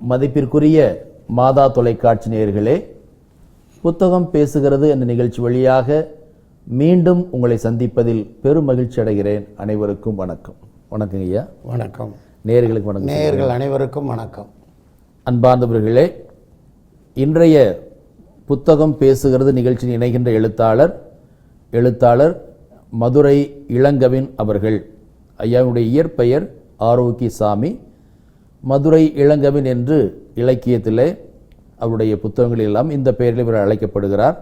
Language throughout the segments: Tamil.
மதிப்பிற்குரிய மாதா தொலைக்காட்சி நேயர்களே புத்தகம் பேசுகிறது என்ற நிகழ்ச்சி வழியாக மீண்டும் உங்களை சந்திப்பதில் பெரும் மகிழ்ச்சி அடைகிறேன். அனைவருக்கும் வணக்கம். வணக்கம் ஐயா. வணக்கம். நேயர்களுக்கு வணக்கம் நேயர்கள் அனைவருக்கும் வணக்கம். அன்பார்ந்தவர்களே இன்றைய புத்தகம் பேசுகிறது நிகழ்ச்சியில் இணைகின்ற எழுத்தாளர் எழுத்தாளர் மதுரை இளங்கவின் அவர்கள். ஐயாவுடைய இயற்பெயர் ஆரோக்கியசாமி. மதுரை இளங்கவின் என்று இலக்கியத்திலே அவருடைய புத்தகங்கள் எல்லாம் இந்த பெயரில் இவர் அழைக்கப்படுகிறார்.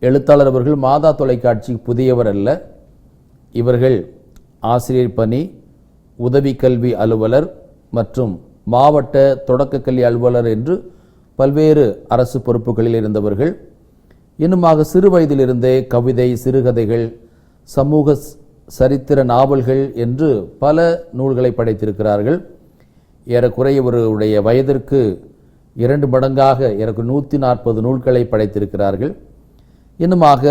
எழுத்தாளர் அவர்கள் மாதா தொலைக்காட்சி புதியவர் அல்ல. இவர்கள் ஆசிரியர் பணி உதவி கல்வி அலுவலர் மற்றும் மாவட்ட தொடக்க கல்வி அலுவலர் என்று பல்வேறு அரசு பொறுப்புகளில் இருந்தவர்கள். இன்னுமாக சிறு வயதிலிருந்தே கவிதை சிறுகதைகள் சமூக சரித்திர நாவல்கள் என்று பல நூல்களை படைத்திருக்கிறார்கள். ஏறக்குறைய இவருடைய வயதிற்கு இரண்டு மடங்காக எனக்கு நூற்றி நாற்பது நூல்களை படைத்திருக்கிறார்கள். இன்னுமாக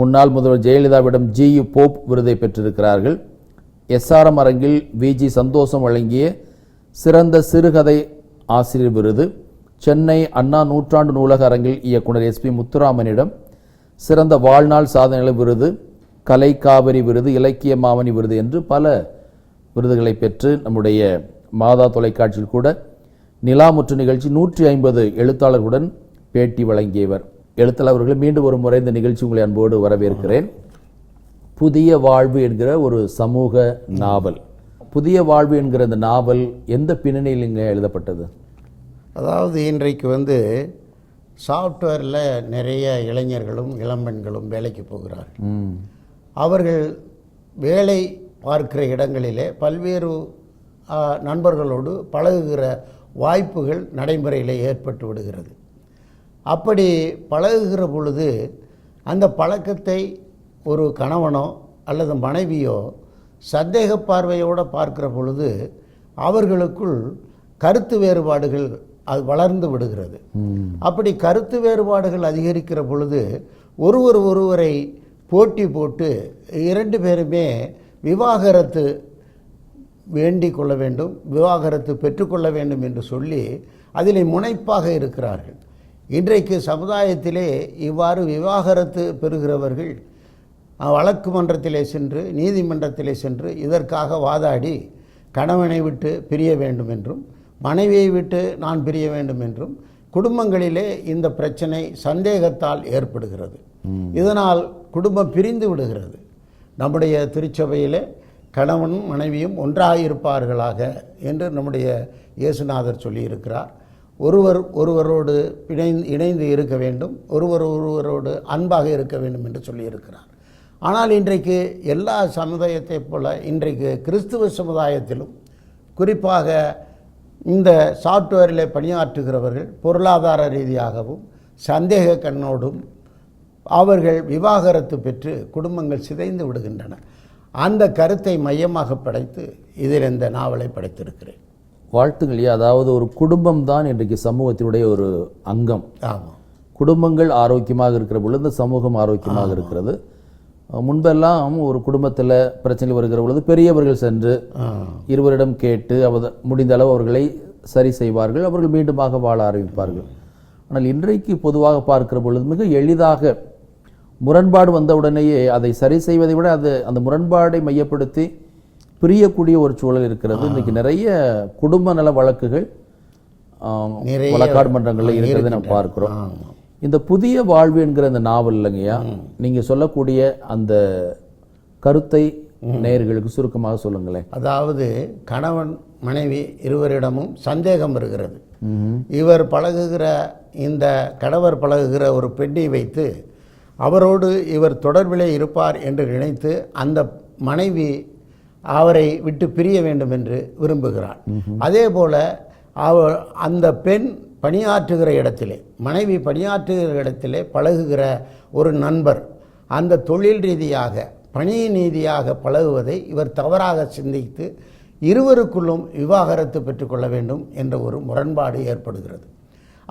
முன்னாள் முதல்வர் ஜெயலலிதாவிடம் ஜியு போப் விருதை பெற்றிருக்கிறார்கள். எஸ்ஆர்எம் அரங்கில் விஜி சந்தோஷம் வழங்கிய சிறந்த சிறுகதை ஆசிரியர் விருது சென்னை அண்ணா நூற்றாண்டு நூலக அரங்கில் இயக்குனர் எஸ்பி முத்துராமனிடம் சிறந்த வாழ்நாள் சாதனைகள் விருது கலை காவிரி விருது இலக்கிய மாமணி விருது என்று பல விருதுகளை பெற்று நம்முடைய மாதா தொலைக்காட்சியில் கூட நிலாமுற்று நிகழ்ச்சி நூற்றி ஐம்பது எழுத்தாளர்களுடன் பேட்டி வழங்கியவர். எழுத்தாளர் அவர்கள் மீண்டும் ஒரு முறை இந்த நிகழ்ச்சி உங்களை அன்போடு வரவேற்கிறேன். புதிய வாழ்வு என்கிற ஒரு சமூக நாவல். புதிய வாழ்வு என்கிற இந்த நாவல் எந்த பின்னணியில் இங்கே எழுதப்பட்டது? அதாவது இன்றைக்கு வந்து சாஃப்ட்வேரில் நிறைய இளைஞர்களும் இளம்பெண்களும் வேலைக்கு போகிறார்கள். ம். அவர்கள் வேலை பார்க்கிற இடங்களிலே பல்வேறு நண்பர்களோடு பழகுகிற வாய்ப்புகள் நடைமுறையில் ஏற்பட்டு விடுகிறது. அப்படி பழகுகிற பொழுது அந்த பழக்கத்தை ஒரு கணவனோ அல்லது மனைவியோ சந்தேக பார்வையோடு பார்க்கிற பொழுது அவர்களுக்குள் கருத்து வேறுபாடுகள் அது வளர்ந்து விடுகிறது. அப்படி கருத்து வேறுபாடுகள் அதிகரிக்கிற பொழுது ஒருவர் ஒருவரை போட்டி போட்டு இரண்டு பேருமே விவாகரத்து வேண்டிக் கொள்ள வேண்டும் விவாகரத்து பெற்றுக்கொள்ள வேண்டும் என்று சொல்லி அதிலே முனைப்பாக இருக்கிறார்கள். இன்றைக்கு சமுதாயத்திலே இவ்வாறு விவாகரத்து பெறுகிறவர்கள் வழக்கு மன்றத்திலே சென்று நீதிமன்றத்திலே சென்று இதற்காக வாதாடி கணவனை விட்டு பிரிய வேண்டும் என்றும் மனைவியை விட்டு நான் பிரிய வேண்டும் என்றும் குடும்பங்களிலே இந்த பிரச்சனை சந்தேகத்தால் ஏற்படுகிறது. இதனால் குடும்பம் பிரிந்து விடுகிறது. நம்முடைய திருச்சபையிலே கணவனும் மனைவியும் ஒன்றாக இருப்பார்களாக என்று நம்முடைய இயேசுநாதர் சொல்லியிருக்கிறார். ஒருவர் ஒருவரோடு இணைந்து இணைந்து இருக்க வேண்டும். ஒருவர் ஒருவரோடு அன்பாக இருக்க வேண்டும் என்று சொல்லியிருக்கிறார். ஆனால் இன்றைக்கு எல்லா சமுதாயத்தைப் போல இன்றைக்கு கிறிஸ்துவ சமுதாயத்திலும் குறிப்பாக இந்த சாஃப்ட்வேரில் பணியாற்றுகிறவர்கள் பொருளாதார ரீதியாகவும் சந்தேக கண்ணோடும் அவர்கள் விவாகரத்து பெற்று குடும்பங்கள் சிதைந்து விடுகின்றன. அந்த கருத்தை மையமாக படைத்து இதில் இந்த நாவலை படைத்திருக்கிறேன். வாழ்த்துக்கள் ஐயா. அதாவது ஒரு குடும்பம் தான் இன்றைக்கு சமூகத்தினுடைய ஒரு அங்கம். ஆமாம் குடும்பங்கள் ஆரோக்கியமாக இருக்கிற பொழுது இந்த சமூகம் ஆரோக்கியமாக இருக்கிறது. முன்பெல்லாம் ஒரு குடும்பத்தில் பிரச்சனை வருகிற பொழுது பெரியவர்கள் சென்று இருவரிடம் கேட்டு அவத முடிந்த அளவு அவர்களை சரி செய்வார்கள். அவர்கள் மீண்டுமாக வாழ ஆரம்பிப்பார்கள். ஆனால் இன்றைக்கு பொதுவாக பார்க்கிற பொழுது மிக எளிதாக முரண்பாடு வந்த உடனேயே அதை சரி செய்வதை விட அது அந்த முரண்பாடை மையப்படுத்தி பிரியக்கூடிய ஒரு சூழல் இருக்கிறது. இன்னைக்கு நிறைய குடும்ப நல வழக்குகள் வழக்காடு மன்றங்களில் இருக்கிறதை நம்ம பார்க்கிறோம். இந்த புதிய வாழ்வு என்கிற அந்த நாவல் இல்லைங்கய்யா நீங்க சொல்லக்கூடிய அந்த கருத்தை நேயர்களுக்கு சுருக்கமாக சொல்லுங்களேன். அதாவது கணவன் மனைவி இருவரிடமும் சந்தேகம் வருகிறது. இவர் பழகுகிற இந்த கணவர் பழகுகிற ஒரு பெண்ணை வைத்து அவரோடு இவர் தொடர்பிலே இருப்பார் என்று நினைத்து அந்த மனைவி அவரை விட்டு பிரிய வேண்டும் என்று விரும்புகிறார் அதே போல அவர் அந்த பெண் பணியாற்றுகிற இடத்திலே மனைவி பணியாற்றுகிற இடத்திலே பழகுகிற ஒரு நண்பர் அந்த தொழில் ரீதியாக பணி நீதியாக பழகுவதை இவர் தவறாக சிந்தித்து இருவருக்குள்ளும் விவாகரத்து பெற்றுக்கொள்ள வேண்டும் என்ற ஒரு முரண்பாடு ஏற்படுகிறது.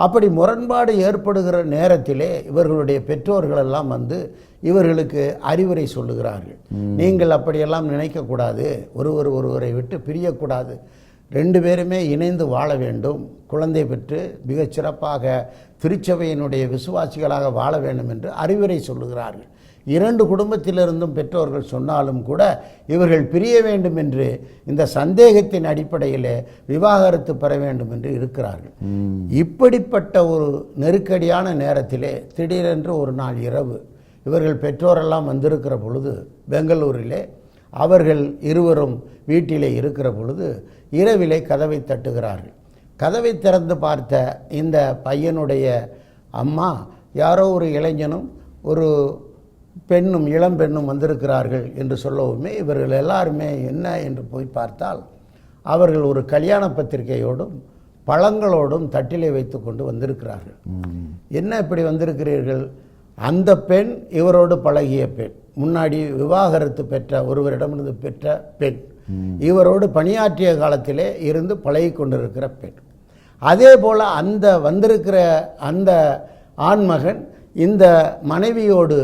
அப்படி முரண்பாடு ஏற்படுகிற நேரத்திலே இவர்களுடைய பெற்றோர்கள் எல்லாம் வந்து இவர்களுக்கு அறிவுரை சொல்லுகிறார்கள். நீங்கள் அப்படியெல்லாம் நினைக்கக்கூடாது. ஒருவர் ஒருவரை விட்டு பிரியக்கூடாது. ரெண்டு பேருமே இணைந்து வாழ வேண்டும். குழந்தை பெற்று மிகச் சிறப்பாக திருச்சபையினுடைய விசுவாசிகளாக வாழ வேண்டும் என்று அறிவுரை சொல்லுகிறார்கள். இரண்டு குடும்பத்திலிருந்தும் பெற்றோர்கள் சொன்னாலும் கூட இவர்கள் பிரிய வேண்டும் என்று இந்த சந்தேகத்தின் அடிப்படையிலே விவாகரத்து பெற வேண்டும் என்று இருக்கிறார்கள். இப்படிப்பட்ட ஒரு நெருக்கடியான நேரத்திலே திடீரென்று ஒரு நாள் இரவு இவர்கள் பெற்றோரெல்லாம் வந்திருக்கிற பொழுது பெங்களூரிலே அவர்கள் இருவரும் வீட்டிலே இருக்கிற பொழுது இரவிலே கதவை தட்டுகிறார்கள். கதவை திறந்து பார்த்த இந்த பையனுடைய அம்மா யாரோ ஒரு இளைஞனும் ஒரு பெண்ணும் இளம் பெண்ணும் வந்திருக்கிறார்கள் என்று சொல்லவுமே இவர்கள் எல்லாருமே என்ன என்று போய் பார்த்தால் அவர்கள் ஒரு கல்யாண பத்திரிகையோடும் பழங்களோடும் தட்டிலே வைத்து கொண்டு வந்திருக்கிறார்கள். என்ன இப்படி வந்திருக்கிறீர்கள்? அந்த பெண் இவரோடு பழகிய பெண் முன்னாடி விவாகரத்து பெற்ற ஒருவரிடமிருந்து பெற்ற பெண் இவரோடு பணியாற்றிய காலத்திலே இருந்து பழகி கொண்டிருக்கிற பெண். அதே போல் அந்த வந்திருக்கிற அந்த ஆண்மகன் இந்த மனைவியோடு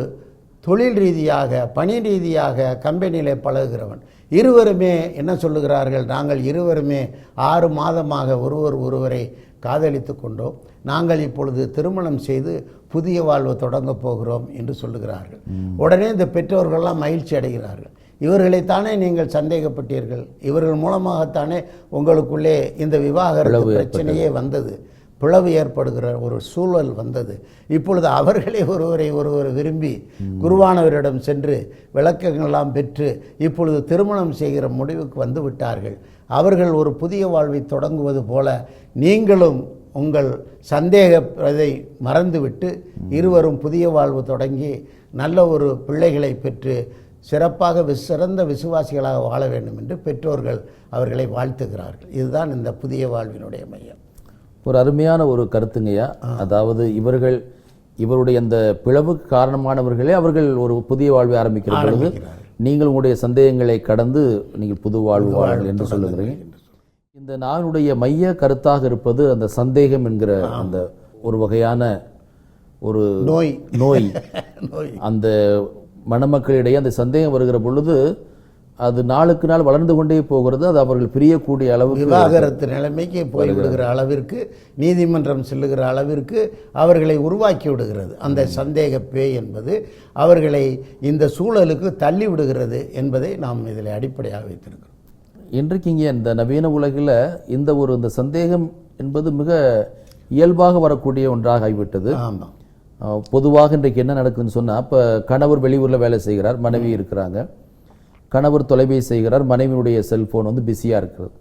தொழில் ரீதியாக பணி ரீதியாக கம்பெனியிலே பழகுகிறவன். இருவருமே என்ன சொல்லுகிறார்கள்? நாங்கள் இருவருமே ஆறு மாதமாக ஒருவர் ஒருவரை காதலித்து கொண்டோம். நாங்கள் இப்பொழுது திருமணம் செய்து புதிய வாழ்வு தொடங்கப் போகிறோம் என்று சொல்லுகிறார்கள். உடனே இந்த பெற்றோர்கள்லாம் மகிழ்ச்சி அடைகிறார்கள். இவர்களைத்தானே நீங்கள் சந்தேகப்பட்டீர்கள்? இவர்கள் மூலமாகத்தானே உங்களுக்குள்ளே இந்த விவாகரத்து பிரச்சனையே வந்தது? பிளவு ஏற்படுகிற ஒரு சூழல் வந்தது. இப்பொழுது அவர்களே ஒருவரை ஒருவர் விரும்பி குருவானவரிடம் சென்று விளக்கங்கள்லாம் பெற்று இப்பொழுது திருமணம் செய்கிற முடிவுக்கு வந்து விட்டார்கள். அவர்கள் ஒரு புதிய வாழ்வை தொடங்குவது போல நீங்களும் உங்கள் சந்தேகத்தை மறந்துவிட்டு இருவரும் புதிய வாழ்வு தொடங்கி நல்ல ஒரு பிள்ளைகளை பெற்று சிறப்பாக வி- சிறந்த விசுவாசிகளாக வாழ வேண்டும் என்று பெற்றோர்கள் அவர்களை வாழ்த்துகிறார்கள். இதுதான் இந்த புதிய வாழ்வினுடைய மையம். ஒரு அருமையான ஒரு கருத்துங்கய்யா. அதாவது இவர்கள் இவருடைய அந்த பிளவுக்கு காரணமானவர்களே அவர்கள் ஒரு புதிய வாழ்வை ஆரம்பிக்கிற பொழுது நீங்கள் உங்களுடைய சந்தேகங்களை கடந்து நீங்கள் புது வாழ்வு வாழுங்கள் என்று சொல்லுகிறீங்க. இந்த நாளுடைய மைய கருத்தாக இருப்பது அந்த சந்தேகம் என்கிற அந்த ஒரு வகையான ஒரு நோய். நோய். அந்த மணமக்களிடையே அந்த சந்தேகம் வருகிற பொழுது அது நாளுக்கு நாள் வளர்ந்து கொண்டே போகிறது அது அவர்கள் பிரியக்கூடிய அளவுக்கு விவாகரத்து நிலைமைக்கு போய்விடுகிற அளவிற்கு நீதிமன்றம் செல்லுகிற அளவிற்கு அவர்களை உருவாக்கி விடுகிறது. அந்த சந்தேக பேய் என்பது அவர்களை இந்த சூழலுக்கு தள்ளி விடுகிறது என்பதை நாம் இதில் அடிப்படையாக வைத்திருக்கிறோம். இன்றைக்கு இங்கே இந்த நவீன உலகில் இந்த ஒரு இந்த சந்தேகம் என்பது மிக இயல்பாக வரக்கூடிய ஒன்றாக ஆகிவிட்டது. ஆமாம் பொதுவாக இன்றைக்கு என்ன நடக்குதுன்னு சொன்னால் இப்போ கணவர் வெளியூரில் வேலை செய்கிறார் மனைவி இருக்கிறாங்க. கணவர் தொலைபேசி செய்கிறார் மனைவியினுடைய செல்போன் வந்து பிஸியாக இருக்கிறது.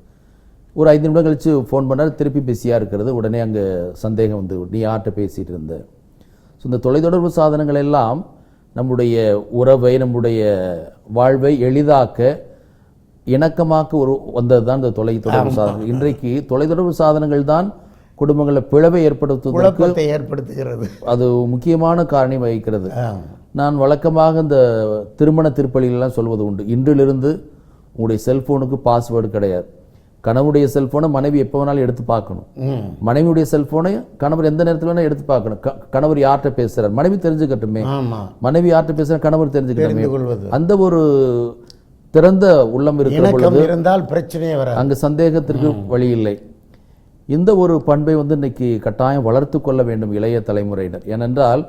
ஒரு ஐந்து நிமிடம் கழித்து ஃபோன் பண்ணார் திருப்பி பிஸியாக இருக்கிறது. உடனே அங்கே சந்தேகம் வந்து நீ யார்கிட்ட பேசிகிட்டு இருந்த? ஸோ இந்த தொலைத்தொடர்பு சாதனங்கள் எல்லாம் நம்முடைய உறவை நம்முடைய வாழ்வை எளிதாக்க இணக்கமாக்க ஒரு வந்தது தான் இந்த தொலைத்தொடர்பு சாதனங்கள். இன்றைக்கு தொலைத்தொடர்பு சாதனங்கள் தான் குடும்பங்களில் பிளவை ஏற்படுத்துவதற்கு ஏற்படுத்துகிறது. அது முக்கியமான காரணம் வகிக்கிறது. நான் வழக்கமாக இந்த திருமண திருப்பலிகளெல்லாம் சொல்வது உண்டு. இன்றிலிருந்து உங்களுடைய செல்போனுக்கு பாஸ்வேர்டு கிடையாது. கணவனுடைய செல்போனை மனைவி எப்போ வேணாலும் எடுத்து பார்க்கணும். மனைவியுடைய செல்போனை கணவர் எந்த நேரத்தில் வேணால் எடுத்து பார்க்கணும். கணவர் யார்கிட்ட பேசுறார்? மனைவி தெரிஞ்சுக்கட்டுமே. மனைவி யார்கிட்ட பேசுற கணவர் தெரிஞ்சுக்கட்டுமே அந்த ஒரு திறந்த உள்ளம் இருக்கிற பொழுது இருந்தால் பிரச்சனையே வராது. அங்கு சந்தேகத்திற்கு வழி இல்லை. இந்த ஒரு பண்பை வந்து இன்னைக்கு கட்டாயம் வளர்த்து கொள்ள வேண்டும் இளைய தலைமுறையினர். ஏனென்றால்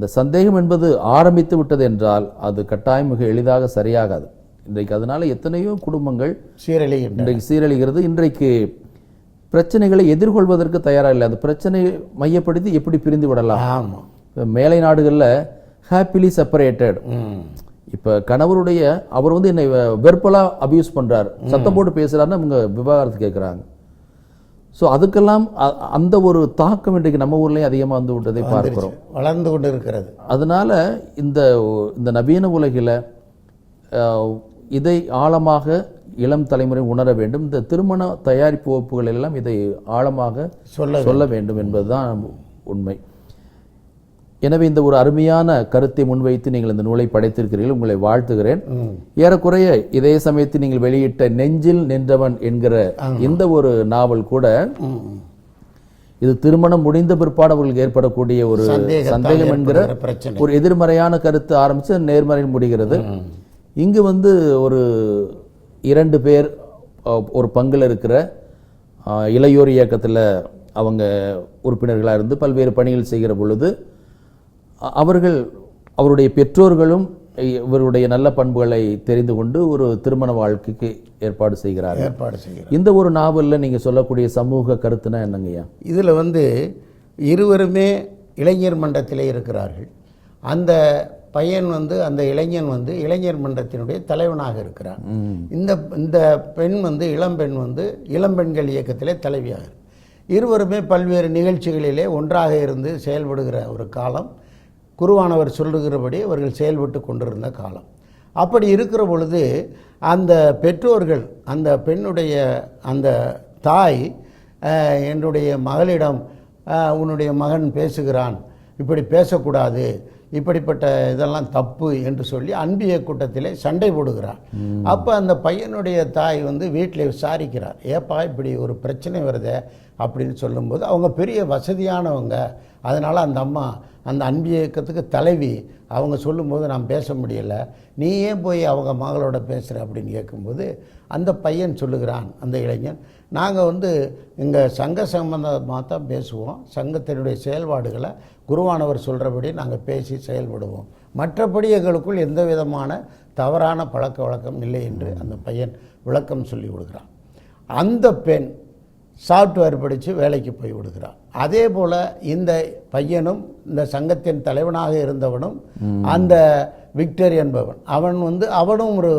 அந்த சந்தேகம் என்பது ஆரம்பித்து விட்டது என்றால் அது கட்டாயம் மிக எளிதாக சரியாகாது. இன்றைக்கு அதனால எத்தனையோ குடும்பங்கள் சீரழிகின்ற இன்றைக்கு சீரழிகிறது. இன்றைக்கு பிரச்சனைகளை எதிர்கொள்வதற்கு தயாராக இல்லை. அந்த பிரச்சனையை மையப்படுத்தி எப்படி பிரிந்து விடலாம்? ஆமாம் இப்ப மேலை நாடுகளில் ஹாப்பிலி செப்பரேட்டட் இப்போ கணவருடைய அவர் வந்து என்னை வெர்பலா அபியூஸ் பண்றார். சத்தம் போட்டு பேசுறாருன்னு அவங்க விவாகரத்து கேட்குறாங்க ஸோ அதுக்கெல்லாம் அந்த ஒரு தாக்கம் இன்றைக்கு நம்ம ஊர்லயும் அதிகமாக வந்து விட்டதை பார்க்கிறோம். வளர்ந்து கொண்டு இருக்கிறது அதனால இந்த இந்த நவீன உலகில் இதை ஆழமாக இளம் தலைமுறை உணர வேண்டும். இந்த திருமண தயாரிப்பு வகுப்புகள் எல்லாம் இதை ஆழமாக சொல்ல சொல்ல வேண்டும் என்பதுதான் உண்மை. எனவே இந்த ஒரு அருமையான கருத்தை முன்வைத்து நீங்கள் இந்த நூலை படைத்திருக்கிறீர்கள். உங்களை வாழ்த்துகிறேன். ஏறக்குறைய இதே சமயத்தில் நீங்கள் வெளியிட்ட நெஞ்சில் நின்றவன் என்கிற இந்த ஒரு நாவல் கூட. இது திருமணம் முடிந்த பிற்பாடு அவர்களுக்கு ஏற்படக்கூடிய ஒரு சந்தேகம் என்கிற ஒரு எதிர்மறையான கருத்து ஆரம்பிச்சு நேர்மறையில் முடிகிறது. இங்கு வந்து ஒரு இரண்டு பேர் ஒரு பங்கில் இருக்கிற இளையோர் இயக்கத்தில் அவங்க உறுப்பினர்களாக இருந்து பல்வேறு பணிகள் செய்கிற பொழுது அவர்கள் அவருடைய பெற்றோர்களும் இவருடைய நல்ல பண்புகளை தெரிந்து கொண்டு ஒரு திருமண வாழ்க்கைக்கு ஏற்பாடு செய்கிறார்கள். ஏற்பாடு செய்கிறோம் இந்த ஒரு நாவல்ல நீங்க சொல்லக்கூடிய சமூக கருத்துனா என்னங்கய்யா? இதில் வந்து இருவருமே இளைஞர் மன்றத்திலே இருக்கிறார்கள். அந்த பையன் வந்து அந்த இளைஞன் வந்து இளைஞர் மன்றத்தினுடைய தலைவனாக இருக்கிறான் இந்த இந்த பெண் வந்து இளம்பெண் வந்து இளம்பெண்கள் இயக்கத்திலே தலைவியாக. இருவருமே பல்வேறு நிகழ்ச்சிகளிலே ஒன்றாக இருந்து செயல்படுகிற ஒரு காலம். குருவானவர் சொல்லுகிறபடி அவர்கள் செயல்பட்டு கொண்டிருந்த காலம். அப்படி இருக்கிற பொழுது அந்த பெற்றோர்கள் அந்த பெண்ணுடைய அந்த தாய் என்னுடைய மகளிடம் உன்னுடைய மகன் பேசுகிறான் இப்படி பேசக்கூடாது இப்படிப்பட்ட இதெல்லாம் தப்பு என்று சொல்லி அன்பிய கூட்டத்திலே சண்டை போடுகிறார். அப்போ அந்த பையனுடைய தாய் வந்து வீட்டில் விசாரிக்கிறார். ஏப்பா இப்படி ஒரு பிரச்சனை வருதே அப்படின்னு சொல்லும்போது அவங்க பெரிய வசதியானவங்க. அதனால் அந்த அம்மா அந்த அன்பு இயக்கத்துக்கு தலைவி அவங்க சொல்லும்போது நான் பேச முடியலை. நீ ஏன் போய் அவங்க மகளோட பேசுகிற அப்படின்னு கேட்கும்போது அந்த பையன் சொல்லுகிறான் அந்த இளைஞன் நாங்கள் வந்து இங்கே சங்க சம்பந்தமாக தான் பேசுவோம். சங்கத்தினுடைய செயல்பாடுகளை குருவானவர் சொல்கிறபடி நாங்கள் பேசி செயல்படுவோம். மற்றபடி எங்களுக்குள் எந்த விதமான தவறான பழக்க வழக்கம் இல்லை என்று அந்த பையன் விளக்கம் சொல்லி கொடுக்குறான். அந்த பெண் சாஃப்ட்வேர் படித்து வேலைக்கு போய் விடுகிறான். அதே போல் இந்த பையனும் இந்த சங்கத்தின் தலைவனாக இருந்தவனும் அந்த விக்டர் என்பவன் அவன் வந்து அவனும் ஒரு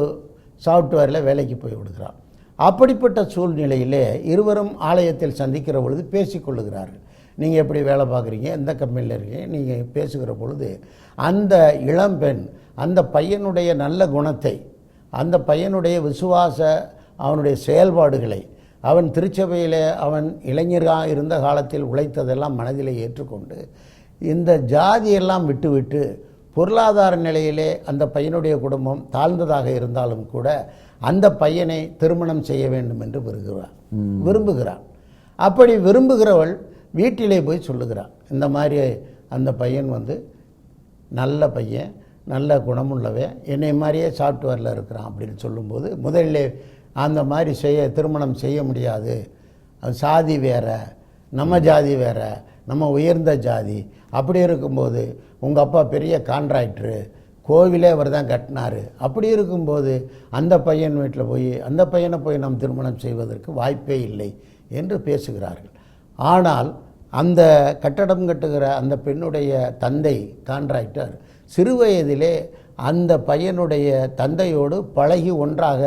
சாஃப்ட்வேரில் வேலைக்கு போய் விடுகிறான். அப்படிப்பட்ட சூழ்நிலையிலே இருவரும் ஆலயத்தில் சந்திக்கிற பொழுது பேசிக்கொள்ளுகிறார்கள் நீங்கள் எப்படி வேலை பார்க்குறீங்க? எந்த கம்பெனியில் இருக்கீங்க? நீங்கள் பேசுகிற பொழுது அந்த இளம்பெண் அந்த பையனுடைய நல்ல குணத்தை அந்த பையனுடைய விசுவாச அவனுடைய செயல்பாடுகளை அவன் திருச்சபையிலே அவன் இளைஞராக இருந்த காலத்தில் உழைத்ததெல்லாம் மனதிலே ஏற்றுக்கொண்டு இந்த ஜாதியெல்லாம் விட்டுவிட்டு பொருளாதார நிலையிலே அந்த பையனுடைய குடும்பம் தாழ்ந்ததாக இருந்தாலும் கூட அந்த பையனை திருமணம் செய்ய வேண்டும் என்று விரும்புகிறார் விரும்புகிறான். அப்படி விரும்புகிறவள் வீட்டிலே போய் சொல்லுகிறான். இந்த மாதிரி அந்த பையன் வந்து நல்ல பையன் நல்ல குணமுள்ளவன் என்னை மாதிரியே சாஃப்ட்வேரில் இருக்கிறான் அப்படின்னு சொல்லும்போது முதல்ல அந்த மாதிரி செய்ய திருமணம் செய்ய முடியாது. சாதி வேற நம்ம ஜாதி வேற நம்ம உயர்ந்த ஜாதி. அப்படி இருக்கும்போது உங்கள் அப்பா பெரிய கான்ட்ராக்டரு கோவிலே அவர் தான் கட்டினார். அப்படி இருக்கும்போது அந்த பையன் வீட்டில் போய் அந்த பையனை போய் நாம் திருமணம் செய்வதற்கு வாய்ப்பே இல்லை என்று பேசுகிறார்கள். ஆனால் அந்த கட்டடம் கட்டுகிற அந்த பெண்ணுடைய தந்தை கான்ட்ராக்டர் சிறுவயதிலே அந்த பையனுடைய தந்தையோடு பழகி ஒன்றாக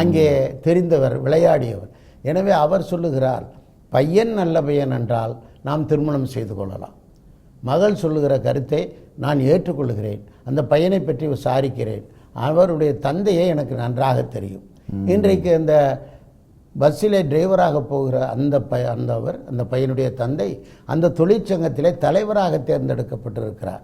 அங்கே தெரிந்தவர் விளையாடியவர். எனவே அவர் சொல்லுகிறார் பையன் நல்ல பையன் என்றால் நாம் திருமணம் செய்து கொள்ளலாம். மகள் சொல்லுகிற கருத்தை நான் ஏற்றுக்கொள்கிறேன். அந்த பையனை பற்றி விசாரிக்கிறேன். அவருடைய தந்தையை எனக்கு நன்றாக தெரியும். இன்றைக்கு அந்த பஸ்ஸிலே டிரைவராக போகிற அந்த ப அந்தவர் அந்த பையனுடைய தந்தை அந்த தொழிற்சங்கத்திலே தலைவராக தேர்ந்தெடுக்கப்பட்டிருக்கிறார்.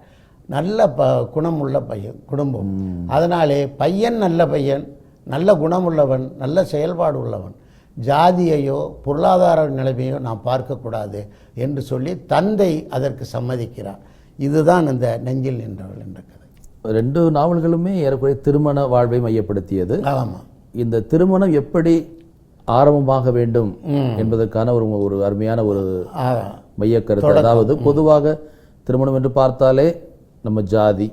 நல்ல ப குணமுள்ள பையன் குடும்பம். அதனாலே பையன் நல்ல பையன் நல்ல குணமுள்ளவன் நல்ல செயல்பாடு உள்ளவன் ஜாதியையோ பொருளாதார நிலைமையோ நாம் பார்க்கக்கூடாது என்று சொல்லி தந்தை அதற்கு சம்மதிக்கிறார். இதுதான் அந்த நெஞ்சில் நின்றவள் என்ற கதை. ரெண்டு நாவல்களுமே ஏறக்குறைய திருமண வாழ்வை மையப்படுத்தியது. ஆமாம் இந்த திருமணம் எப்படி ஆரம்பமாக வேண்டும் என்பதற்கான ஒரு ஒரு அருமையான ஒரு மைய கருத்து அதாவது பொதுவாக திருமணம் என்று பார்த்தாலே நம்ம ஜாதி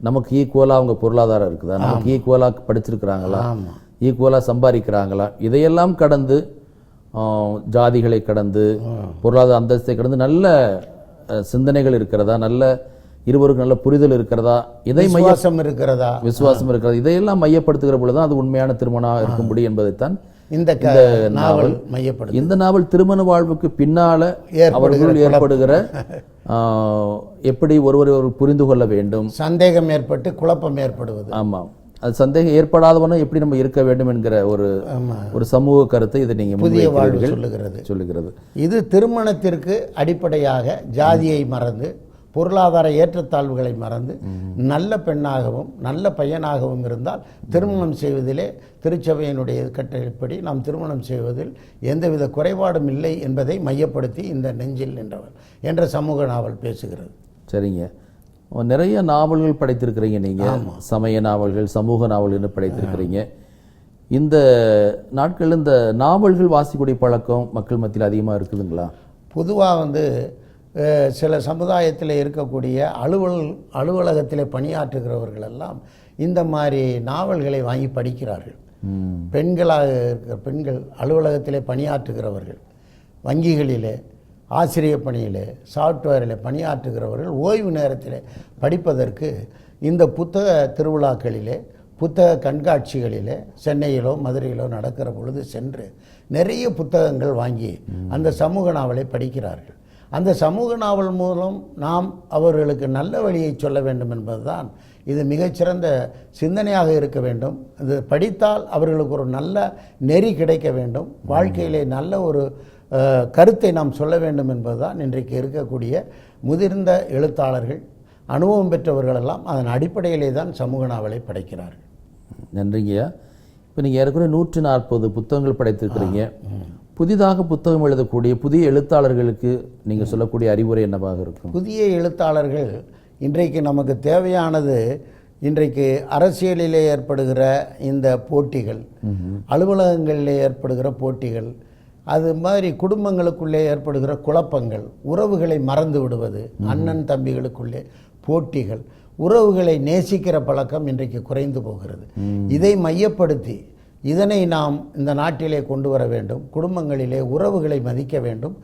நமக்கு ஈக்குவலா அவங்க பொருளாதாரம் இருக்குதா? நமக்கு ஈக்குவலா படிச்சிருக்கிறாங்களா? ஆமாம் ஈக்குவலா சம்பாதிக்கிறாங்களா? இதையெல்லாம் கடந்து ஜாதிகளை கடந்து பொருளாதார அந்தஸ்தை கடந்து நல்ல சிந்தனைகள் இருக்கிறதா? நல்ல இருவருக்கும் நல்ல புரிதல் இருக்கிறதா? இதை மைய விசுவாசம் இருக்கிறதா? விசுவாசம் இருக்கிறது? இதையெல்லாம் மையப்படுத்துகிற பொழுதுதான் அது உண்மையான திருமணம் இருக்கும்படி என்பதைத்தான் இந்த நாவல் மையப்படுது. இந்த நாவல் திருமண வாழ்வுக்கு பின்னால அவர்களுள் ஏற்படுகிற எப்படி ஒருவரை ஒரு புரிந்து கொள்ள வேண்டும்? சந்தேகம் ஏற்பட்டு குழப்பம் ஏற்படுவது. ஆமாம் அது சந்தேகம் ஏற்படாதவனும் எப்படி நம்ம இருக்க வேண்டும் என்கிற ஒரு. ஒரு சமூக கருத்தை இது நீங்க புதிய வாழ்வு சொல்லுகிறது. சொல்லுகிறது. இது திருமணத்திற்கு அடிப்படையாக ஜாதியை மறந்து பொருளாதார ஏற்றத்தாழ்வுகளை மறந்து நல்ல பெண்ணாகவும் நல்ல பையனாகவும் இருந்தால் திருமணம் செய்வதிலே திருச்சபையினுடைய கட்டளைப்படி நாம் திருமணம் செய்வதில் எந்தவித குறைபாடும் இல்லை என்பதை மையப்படுத்தி இந்த நெஞ்சில் நின்றவர் என்ற சமூக நாவல் பேசுகிறது. சரிங்க. நிறைய நாவல்கள் படைத்திருக்கிறீங்க நீங்க. சமய நாவல்கள் சமூக நாவல்கள் படைத்திருக்கிறீங்க. இந்த நாட்கள்ல இந்த நாவல்கள் வாசிக்கூடிய பழக்கம் மக்கள் மத்தியில் அதிகமா இருக்குதுங்களா? பொதுவாக வந்து சில சமுதாயத்தில் இருக்கக்கூடிய அலுவல் அலுவலகத்தில் பணியாற்றுகிறவர்கள் எல்லாம் இந்த மாதிரி நாவல்களை வாங்கி படிக்கிறார்கள். பெண்களாக இருக்கிற பெண்கள் அலுவலகத்திலே பணியாற்றுகிறவர்கள் வங்கிகளிலே ஆசிரியர் பணியிலே சாஃப்ட்வேரில் பணியாற்றுகிறவர்கள் ஓய்வு நேரத்தில் படிப்பதற்கு இந்த புத்தக திருவிழாக்களிலே புத்தக கண்காட்சிகளிலே சென்னையிலோ மதுரையிலோ நடக்கிற பொழுது சென்று நிறைய புத்தகங்கள் வாங்கி அந்த சமூக நாவலை படிக்கிறார்கள். அந்த சமூக நாவல் மூலம் நாம் அவர்களுக்கு நல்ல வழியை சொல்ல வேண்டும் என்பதுதான் இது மிகச்சிறந்த சிந்தனையாக இருக்க வேண்டும். இது படித்தால் அவர்களுக்கு ஒரு நல்ல நெறி கிடைக்க வேண்டும். வாழ்க்கையிலே நல்ல ஒரு கருத்தை நாம் சொல்ல வேண்டும் என்பதுதான் இன்றைக்கு இருக்கக்கூடிய முதிர்ந்த எழுத்தாளர்கள் அனுபவம் பெற்றவர்களெல்லாம் அதன் அடிப்படையிலே தான் சமூக நாவலை படைக்கிறார்கள். நன்றிங்கய்யா. இப்போ நீங்கள் ஏறக்குறைய நூற்றி நாற்பது புத்தகங்கள் படைத்திருக்கிறீங்க. புதிதாக புத்தகம் எழுதக்கூடிய புதிய எழுத்தாளர்களுக்கு நீங்கள் சொல்லக்கூடிய அறிவுரை என்னவாக இருக்கும்? புதிய எழுத்தாளர்கள் இன்றைக்கு நமக்கு தேவையானது இன்றைக்கு அரசியலிலே ஏற்படுகிற இந்த போட்டிகள் அலுவலகங்களிலே ஏற்படுகிற போட்டிகள் அது மாதிரி குடும்பங்களுக்குள்ளே ஏற்படுகிற குழப்பங்கள் உறவுகளை மறந்து விடுவது அண்ணன் தம்பிகளுக்குள்ளே போட்டிகள் உறவுகளை நேசிக்கிற பழக்கம் இன்றைக்கு குறைந்து போகிறது. இதை மையப்படுத்தி இதனை நாம் இந்த நாட்டிலே கொண்டு வர வேண்டும். குடும்பங்களிலே உறவுகளை மதிக்க வேண்டும்.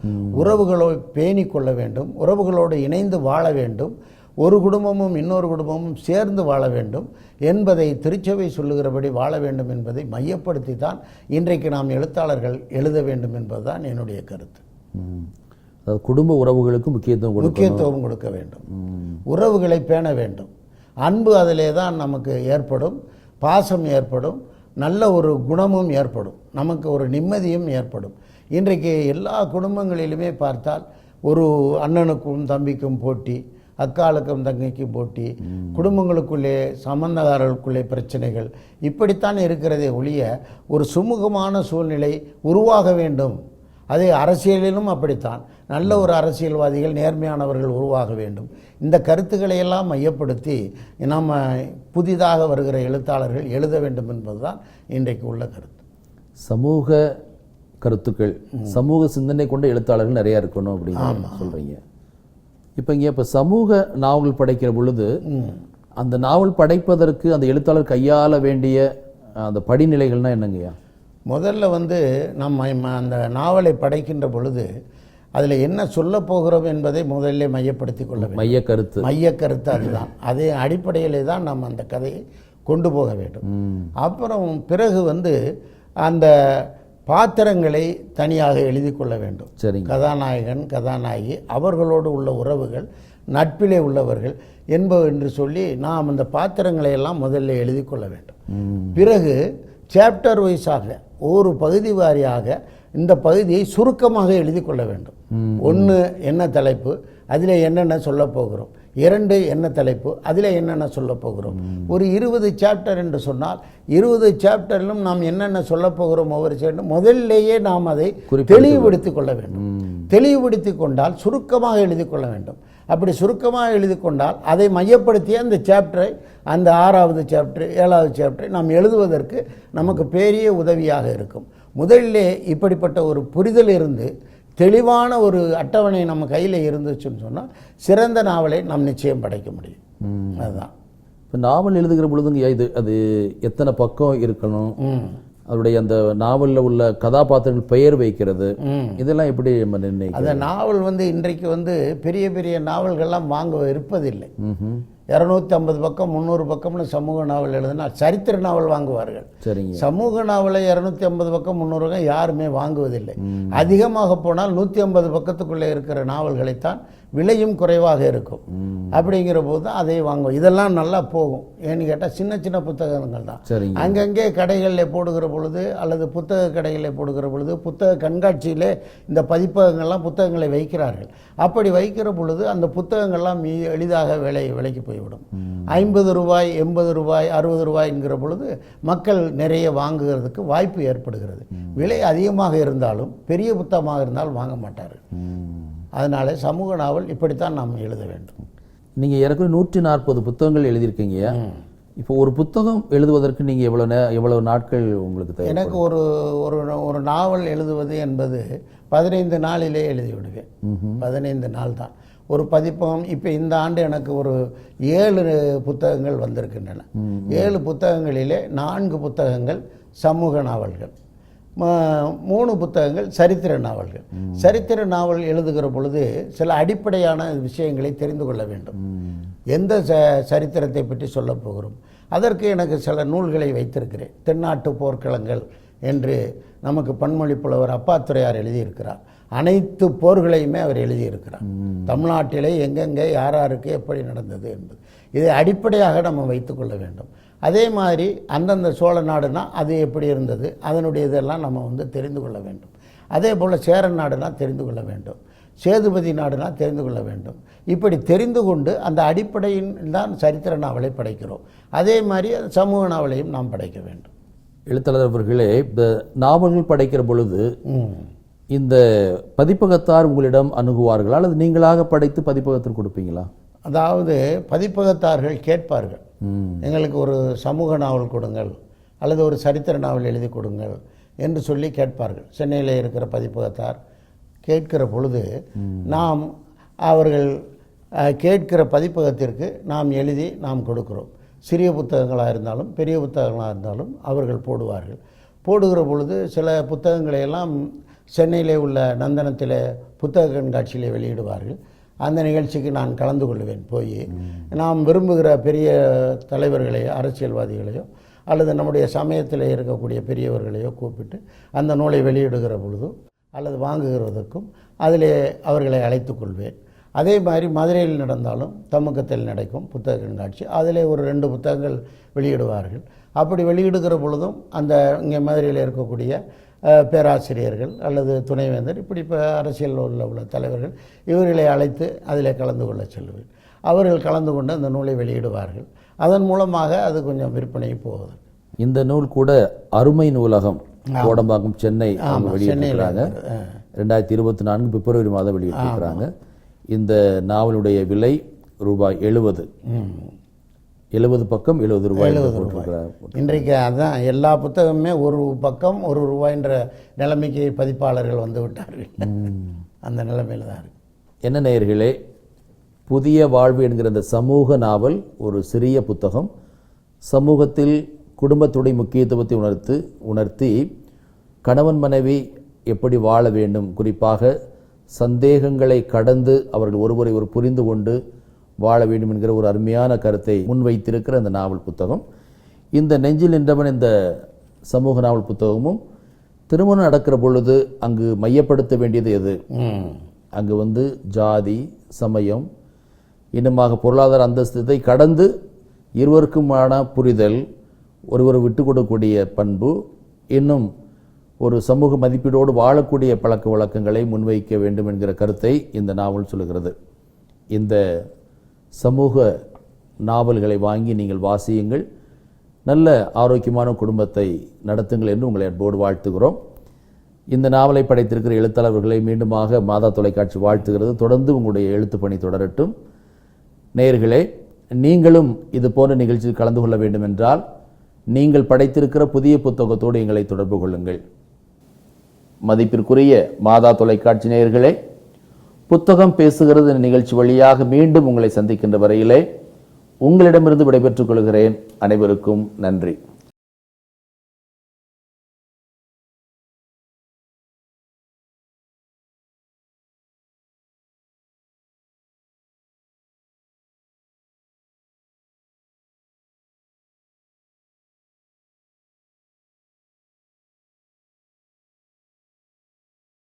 உறவுகளை பேணிக் கொள்ள வேண்டும். உறவுகளோடு இணைந்து வாழ வேண்டும். ஒரு குடும்பமும் இன்னொரு குடும்பமும் சேர்ந்து வாழ வேண்டும். என்பதை திருச்சபை சொல்லுகிறபடி வாழ வேண்டும் என்பதை மையப்படுத்தி தான் இன்றைக்கு நாம் எழுத்தாளர்கள் எழுத வேண்டும் என்பதுதான் என்னுடைய கருத்து. அதாவது குடும்ப உறவுகளுக்கு முக்கியத்துவம் முக்கியத்துவம் கொடுக்க வேண்டும். உறவுகளை பேண வேண்டும். அன்பு அதிலே தான் நமக்கு ஏற்படும். பாசம் ஏற்படும். நல்ல ஒரு குணமும் ஏற்படும். நமக்கு ஒரு நிம்மதியும் ஏற்படும். இன்றைக்கு எல்லா குடும்பங்களிலுமே பார்த்தால் ஒரு அண்ணனுக்கும் தம்பிக்கும் போட்டி அக்காளுக்கும் தங்கைக்கும் போட்டி குடும்பங்களுக்குள்ளே சம்பந்தகாரர்களுக்குள்ளே பிரச்சனைகள் இப்படித்தான் இருக்கிறதே ஒழிய ஒரு சுமூகமான சூழ்நிலை உருவாக வேண்டும். அதே அரசியலிலும் அப்படித்தான். நல்ல ஒரு அரசியல்வாதிகள் நேர்மையானவர்கள் உருவாக வேண்டும். இந்த கருத்துக்களை எல்லாம் மையப்படுத்தி நம்ம புதிதாக வருகிற எழுத்தாளர்கள் எழுத வேண்டும் என்பதுதான் இன்றைக்கு உள்ள கருத்து. சமூக கருத்துக்கள் சமூக சிந்தனை கொண்ட எழுத்தாளர்கள் நிறைய இருக்கணும் அப்படின்னு சொல்றீங்க. இப்போ இங்கே இப்போ சமூக நாவல் படைக்கிற பொழுது அந்த நாவல் படைப்பதற்கு அந்த எழுத்தாளர் கையாள வேண்டிய அந்த படிநிலைகள்னா என்னங்கய்யா? முதல்ல வந்து நம்ம அந்த நாவலை படைக்கின்ற பொழுது அதில் என்ன சொல்லப் போகிறோம் என்பதை முதல்ல மையப்படுத்தி கொள்ள வேண்டும். மைய கருத்து மைய கருத்து அதுதான். அதே அடிப்படையிலே தான் நம்ம அந்த கதையை கொண்டு போக வேண்டும். அப்புறம் பிறகு வந்து அந்த பாத்திரங்களை தனியாக எழுதி கொள்ள வேண்டும். சரிங்க. கதாநாயகன் கதாநாயகி அவர்களோடு உள்ள உறவுகள் நட்பிலே உள்ளவர்கள் என்பது என்று சொல்லி நாம் அந்த பாத்திரங்களை எல்லாம் முதல்ல எழுதி கொள்ள வேண்டும். பிறகு சாப்டர் வைஸாக ஒரு பகுதி வாரியாக இந்த பகுதியை சுருக்கமாக எழுதி கொள்ள வேண்டும். ஒன்று என்ன தலைப்பு அதில் என்னென்ன சொல்ல போகிறோம்? இரண்டு என்ன தலைப்பு அதில் என்னென்ன சொல்ல போகிறோம்? ஒரு இருபது சாப்டர் என்று சொன்னால் இருபது சாப்டரிலும் நாம் என்னென்ன சொல்ல போகிறோம் ஒவ்வொரு சாப்டர் முதல்லேயே நாம் அதை தெளிவுபடுத்திக் கொள்ள வேண்டும். தெளிவுபடுத்தி கொண்டால் சுருக்கமாக எழுதி கொள்ள வேண்டும். அப்படி சுருக்கமாக எழுதி கொண்டால் அதை மையப்படுத்தி அந்த சாப்டரை அந்த ஆறாவது சாப்டர் ஏழாவது சாப்டரை நாம் எழுதுவதற்கு நமக்கு பெரிய உதவியாக இருக்கும். முதலிலே இப்படிப்பட்ட ஒரு புரிதல் இருந்து தெளிவான ஒரு அட்டவணை நம்ம கையில் இருந்துச்சுன்னு சொன்னால் சிறந்த நாவலை நாம் நிச்சயம் படைக்க முடியும். அதுதான். இப்போ நாவல் எழுதுகிற பொழுதுங்கய்யா இது அது எத்தனை பக்கம் இருக்கணும்? ம் அதனுடைய அந்த நாவலில் உள்ள கதாபாத்திரங்கள் பெயர் வைக்கிறது. இதெல்லாம் எப்படி நம்ம நிர்ணயிக்கிறது? அந்த நாவல் வந்து இன்றைக்கு வந்து பெரிய பெரிய நாவல்கள்லாம் வாங்க இருப்பதில்லை. இரநூத்தி ஐம்பது பக்கம் முந்நூறு பக்கம்னு சமூக நாவல் எழுதினா சரித்திர நாவல் வாங்குவார்கள். சரிங்க. சமூக நாவலை இரநூத்தி ஐம்பது பக்கம் முந்நூறு பக்கம் யாருமே வாங்குவதில்லை. அதிகமாக போனால் நூற்றி ஐம்பது பக்கத்துக்குள்ளே இருக்கிற நாவல்களைத்தான் விலையும் குறைவாக இருக்கும். அப்படிங்கிற போது தான் அதை வாங்குவோம். இதெல்லாம் நல்லா போகும். ஏன்னு கேட்டால் சின்ன சின்ன புத்தகங்கள் தான் அங்கங்கே கடைகளில் போடுகிற பொழுது அல்லது புத்தக கடைகளில் போடுகிற பொழுது புத்தக கண்காட்சியிலே இந்த பதிப்பகங்கள்லாம் புத்தகங்களை வைக்கிறார்கள். அப்படி வைக்கிற பொழுது அந்த புத்தகங்கள்லாம் மீ எளிதாக விலை விலைக்கு போய்விடும். ஐம்பது ரூபாய் எண்பது ரூபாய் அறுபது ரூபாய்ங்கிற பொழுது மக்கள் நிறைய வாங்குகிறதுக்கு வாய்ப்பு ஏற்படுகிறது. விலை அதிகமாக இருந்தாலும் பெரிய புத்தகமாக இருந்தால் வாங்க மாட்டார்கள். அதனால சமூக நாவல் இப்படித்தான் நாம் எழுத வேண்டும். நீங்க ஏற்கனவே நூற்றி நாற்பது புத்தகங்கள் எழுதியிருக்கீங்க. இப்போ ஒரு புத்தகம் எழுதுவதற்கு நீங்க எவ்வளவு நே எவ்வளவு நாட்கள் உங்களுக்கு தேவை எனக்கு ஒரு ஒரு ஒரு நாவல் எழுதுவது என்பது பதினைந்து நாளிலே எழுதி விடுவேன் பதினைந்து நாள் தான். ஒரு பதிப்பகம் இப்போ இந்த ஆண்டு எனக்கு ஒரு ஏழு புத்தகங்கள் வந்திருக்கின்றன. ஏழு புத்தகங்களிலே நான்கு புத்தகங்கள் சமூக நாவல்கள். மூணு புத்தகங்கள் சரித்திர நாவல்கள். சரித்திர நாவல் எழுதுகிற பொழுது சில அடிப்படையான விஷயங்களை தெரிந்து கொள்ள வேண்டும். எந்த ச சரித்திரத்தை பற்றி சொல்லப் போகிறோம்? அதற்கு எனக்கு சில நூல்களை வைத்திருக்கிறேன். தென்னாட்டு போர்க்களங்கள் என்று நமக்கு பன்மொழி புலவர் அப்பாத்துறையார் எழுதியிருக்கிறார். அனைத்து போர்களையுமே அவர் எழுதியிருக்கிறார். தமிழ்நாட்டிலே எங்கெங்கே யார் யாருக்கு எப்படி நடந்தது என்பது. இதை அடிப்படையாக நம்ம வைத்துக்கொள்ள வேண்டும். அதே மாதிரி அந்தந்த சோழ நாடுனா அது எப்படி இருந்தது? அதனுடைய இதெல்லாம் நம்ம வந்து தெரிந்து கொள்ள வேண்டும். அதே போல் சேரன் நாடுனா தெரிந்து கொள்ள வேண்டும். சேதுபதி நாடுனா தெரிந்து கொள்ள வேண்டும். இப்படி தெரிந்து கொண்டு அந்த அடிப்படையில் தான் சரித்திர நாவலை படைக்கிறோம். அதே மாதிரி சமூக நாவலையும் நாம் படைக்க வேண்டும். எழுத்தாளர் அவர்களே இந்த நாவல்கள் படைக்கிற பொழுது. இந்த பதிப்பகத்தார் உங்களிடம் அணுகுவார்களா? அல்லது நீங்களாக படைத்து பதிப்பகத்திற்கு கொடுப்பீங்களா? அதாவது பதிப்பகத்தார்கள் கேட்பார்கள். எங்களுக்கு ஒரு சமூக நாவல் கொடுங்கள் அல்லது ஒரு சரித்திர நாவல் எழுதி கொடுங்கள் என்று சொல்லி கேட்பார்கள். சென்னையில் இருக்கிற பதிப்பகத்தார் கேட்கிற பொழுது நாம் அவர்கள் கேட்கிற பதிப்பகத்திற்கு நாம் எழுதி நாம் கொடுக்கிறோம். சிறிய புத்தகங்களாக இருந்தாலும் பெரிய புத்தகங்களாக இருந்தாலும் அவர்கள் போடுவார்கள். போடுகிற பொழுது சில புத்தகங்களை எல்லாம் சென்னையிலே உள்ள நந்தனத்தில் புத்தக கண்காட்சியிலே வெளியிடுவார்கள். அந்த நிகழ்ச்சிக்கு நான் கலந்து கொள்வேன் போய். நாம் விரும்புகிற பெரிய தலைவர்களையோ அரசியல்வாதிகளையோ அல்லது நம்முடைய சமயத்தில் இருக்கக்கூடிய பெரியவர்களையோ கூப்பிட்டு அந்த நூலை வெளியிடுகிற பொழுதும் அல்லது வாங்குகிறதற்கும் அதிலே அவர்களை அழைத்து கொள்வேன். அதே மாதிரி மதுரையில் நடந்தாலும் தமுக்கத்தில் நடக்கும் புத்தக கண்காட்சி அதில் ஒரு ரெண்டு புத்தகங்கள் வெளியிடுவார்கள். அப்படி வெளியிடுகிற பொழுதும் அந்த இங்கே மதுரையில் இருக்கக்கூடிய பேராசிரியர்கள் அல்லது துணைவேந்தர் இப்படி இப்போ அரசியல் உள்ள உள்ள தலைவர்கள் இவர்களை அழைத்து அதில் கலந்து கொள்ள செல்வேன் அவர்கள் கலந்து கொண்டு அந்த நூலை வெளியிடுவார்கள். அதன் மூலமாக அது கொஞ்சம் விற்பனை போகுது. இந்த நூல் கூட அருமை நூலகம் கோடம்பாக்கம் சென்னை வெளியிட்டிருக்கிறாங்க. ரெண்டாயிரத்தி இருபத்தி நான்கு பிப்ரவரி மாதம் வெளியிட்டிருக்கிறாங்க. இந்த நாவலுடைய விலை ரூபாய் எழுபது. எழுபது பக்கம் எழுபது ரூபாய் போட்டிருக்கிறார் இன்றைக்கு அதான் எல்லா புத்தகமுமே ஒரு பக்கம் ஒரு ரூபாய்ன்ற நிலைமைக்கு பதிப்பாளர்கள் வந்து விட்டார்கள். அந்த நிலைமையில் தான் இருக்கு. என்ன நேயர்களே புதிய வாழ்வு என்கிற இந்த சமூக நாவல் ஒரு சிறிய புத்தகம். சமூகத்தில் குடும்பத்துடைய முக்கியத்துவத்தை உணர்த்து உணர்த்தி கணவன் மனைவி எப்படி வாழ வேண்டும் குறிப்பாக சந்தேகங்களை கடந்து அவர்கள் ஒருவரை ஒரு புரிந்து கொண்டு வாழ வேண்டும் என்கிற ஒரு அருமையான கருத்தை முன்வைத்திருக்கிற இந்த நாவல் புத்தகம். இந்த நெஞ்சில் நின்றவன் இந்த சமூக நாவல் புத்தகமும் திருமணம் நடக்கிற பொழுது அங்கு மையப்படுத்த வேண்டியது எது. அங்கு வந்து ஜாதி சமயம் இன்னுமாக பொருளாதார அந்தஸ்தை கடந்து இருவருக்குமான புரிதல் ஒருவர் விட்டு கொடுக்கக்கூடிய பண்பு இன்னும் ஒரு சமூக மதிப்பீடோடு வாழக்கூடிய பழக்க வழக்கங்களை முன்வைக்க வேண்டும் என்கிற கருத்தை இந்த நாவல் சொல்லுகிறது. இந்த சமூக நாவல்களை வாங்கி நீங்கள் வாசியுங்கள். நல்ல ஆரோக்கியமான குடும்பத்தை நடத்துங்கள் என்று உங்களை அன்போடு வாழ்த்துகிறோம். இந்த நாவலை படைத்திருக்கிற எழுத்தாளர்களை மீண்டுமாக மாதா தொலைக்காட்சி வாழ்த்துகிறது. தொடர்ந்து உங்களுடைய எழுத்து பணி தொடரட்டும். நேயர்களே நீங்களும் இது போன்ற நிகழ்ச்சியில் கலந்து கொள்ள வேண்டும் என்றால் நீங்கள் படைத்திருக்கிற புதிய புத்தகத்தோடு எங்களை தொடர்பு கொள்ளுங்கள். மதிப்பிற்குரிய மாதா தொலைக்காட்சி நேயர்களே புத்தகம் பேசுகிறது என்ற நிகழ்ச்சி வழியாக மீண்டும் உங்களை சந்திக்கின்ற வரையிலே உங்களிடமிருந்து விடைபெற்றுக் கொள்கிறேன். அனைவருக்கும் நன்றி.